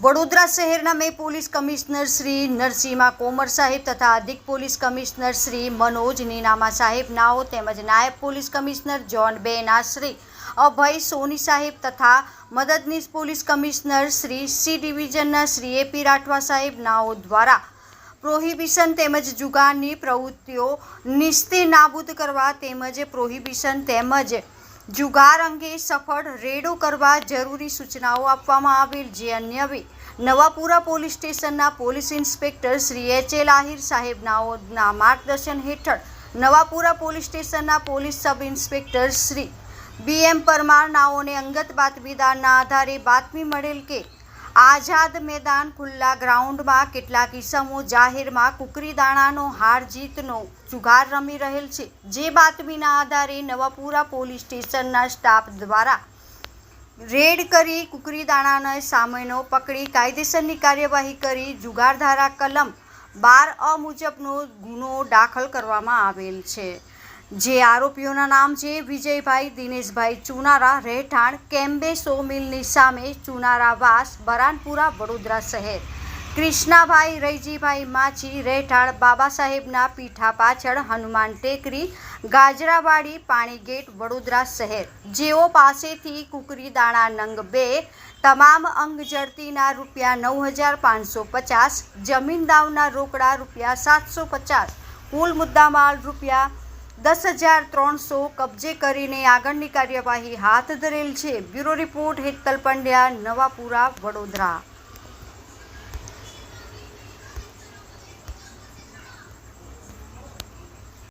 વડોદરા શહેરના મેં police commissioner Shri Narasimha Komar સાહેબ તથા અધિક પોલીસ કમિશનર શ્રી મનોજ નીનામા સાહેબ નાઓ તેમજ નાયબ પોલીસ કમિશનર જોન બેના શ્રી અભય સોની સાહેબ તથા મદદનીશ પોલીસ કમિશનર શ્રી સી ડિવિઝનના શ્રી એપી રાઠવા સાહેબ નાઓ દ્વારા પ્રોહિબિશન તેમજ જુગારની પ્રવૃત્તિઓ નિસ્તે નાબૂદ કરવા તેમજ પ્રોહિબિશન તેમજ જુગાર અંગે સફળ રેડો કરવા જરૂરી સૂચનાઓ આપવામાં આવેલ, જે અન્યવે નવાપુરા પોલીસ સ્ટેશનના police inspector Shri H L Ahir સાહેબનાઓના માર્ગદર્શન હેઠળ નવાપુરા પોલીસ સ્ટેશનના police sub inspector Shri B M Parmar નાઓને અંગત બાતમીદારના આધારે બાતમી મળેલ કે આઝાદ મેદાન ખુલ્લા ગ્રાઉન્ડમાં કેટલાક ઇસમો જાહેરમાં કુકરી દાણાનો હાર જીતનો જુગાર રમી રહેલ છે. જે બાતમીના આધારે નવાપુરા પોલીસ સ્ટેશનના સ્ટાફ દ્વારા રેડ કરી કુકરી દાણાનો સામેનો પકડી કાયદેસરની કાર્યવાહી કરી જુગારધારા કલમ બાર અ મુજબનો ગુનો દાખલ કરવામાં આવેલ છે. જે આરોપીઓના નામ છે વિજયભાઈ, દિનેશભાઈ ચુનારા રહેઠાણ, કેમ્બે સો મિલની સામે ચુનારા વાસ, બરાનપુરા, વડોદરા શહેર. કૃષ્ણાભાઈ, રૈજીભાઈ માછી રહેઠાણ બાબા સાહેબના પીઠા પાછળ હનુમાન ટેકરી, ગાજરાવાડી પાણીગેટ વડોદરા શહેર. જેઓ પાસેથી કુકરી, દાણા, નંગ બે, તમામ અંગ જડતીના રૂપિયા નવ હજાર પાંચસો પચાસ, જમીન દાવના રોકડા રૂપિયા સાતસો પચાસ, કુલ મુદ્દામાલ રૂપિયા દસ હજાર ત્રણસો કબજે કરીને આગળની કાર્યવાહી હાથ ધરેલ છે. Bureau report Hetal Pandya, Navapura, Vadodara.